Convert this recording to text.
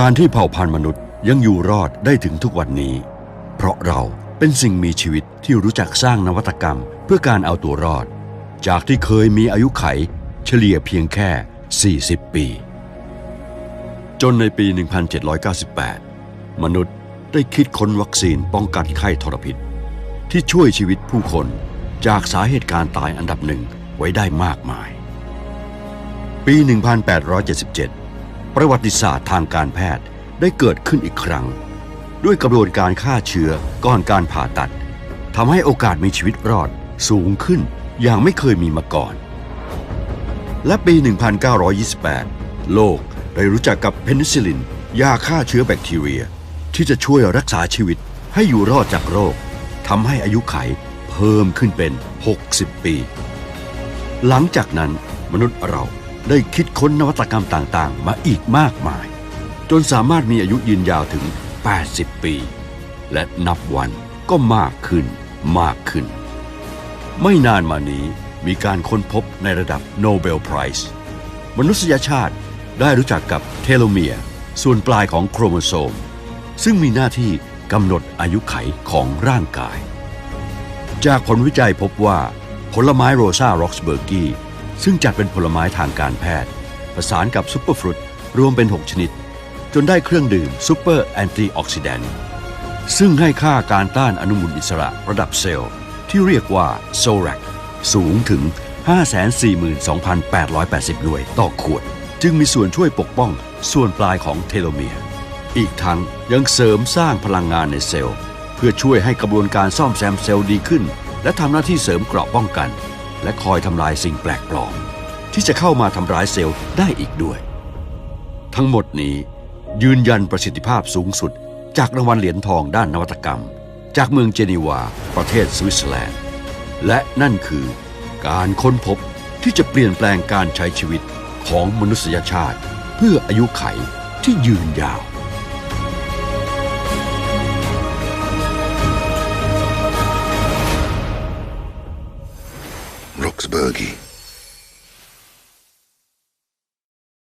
การที่เผ่าพันธุ์มนุษย์ยังอยู่รอดได้ถึงทุกวันนี้ เพราะเราเป็นสิ่งมีชีวิตที่รู้จักสร้างนวัตกรรม เพื่อการเอาตัวรอด จากที่เคยมีอายุไข เฉลี่ยเพียงแค่ 40 ปี จนในปี 1798 มนุษย์ได้คิดค้นวัคซีนป้องกันไข้ทรพิษ ที่ช่วยชีวิตผู้คนจากสาเหตุการตายอันดับหนึ่งไว้ได้มากมาย ปี 1877 ประวัติศาสตร์ทางการแพทย์ได้เกิดขึ้นอีกครั้ง ด้วยกระบวนการฆ่าเชื้อก่อนการผ่าตัดทำให้โอกาสมีชีวิตรอดสูงขึ้นอย่างไม่เคยมีมาก่อน และปี 1928 โลกได้รู้จักกับเพนิซิลิน ยาฆ่าเชื้อแบคทีเรีย ที่จะช่วยรักษาชีวิตให้อยู่รอดจากโรคทำให้อายุไขเพิ่มขึ้นเป็น 60 ปี หลังจากนั้นมนุษย์เรา ได้คิดค้นนวัตกรรมต่างๆ มาอีกมากมาย จนสามารถมีอายุยืนยาวถึง 80 ปี และนับวันก็มากขึ้นมากขึ้น ไม่นานมานี้มีการค้นพบในระดับโนเบลไพรส์มนุษยชาติได้รู้จักกับเทโลเมียร์ส่วนปลายของโครโมโซม ซึ่งมีหน้าที่กำหนดอายุไขของร่างกาย จากผลวิจัยพบว่าผลไม้โรซาร็อกสเบอร์กี ซึ่งจัดเป็นผลไม้ทางการแพทย์ ประสานกับซุปเปอร์ฟรุตรวมเป็น 6 ชนิด จนได้เครื่องดื่มซูเปอร์แอนตี้ออกซิแดนต์ซึ่งให้ค่าการต้านอนุมูลอิสระระดับเซลล์ ที่เรียกว่าโซแรกสูงถึง 542,880 หน่วยต่อขวด จึงมีส่วนช่วยปกป้องส่วนปลายของเทโลเมียร์อีกทั้งยังเสริมสร้างพลังงานในเซลล์ เพื่อช่วยให้กระบวนการซ่อมแซมเซลล์ดีขึ้น และทำหน้าที่เสริมเกราะป้องกัน และคอยทำลายสิ่งแปลกปลอม ที่จะเข้ามาทำร้ายเซลล์ได้อีกด้วย ทั้งหมดนี้ยืนยันประสิทธิภาพสูงสุด จากรางวัลเหรียญทองด้านนวัตกรรม จากเมืองเจนีวา ประเทศสวิตเซอร์แลนด์ และนั่นคือการค้นพบที่จะเปลี่ยนแปลงการใช้ชีวิตของมนุษยชาติ เพื่ออายุไขที่ยืนยาว Boxburgie.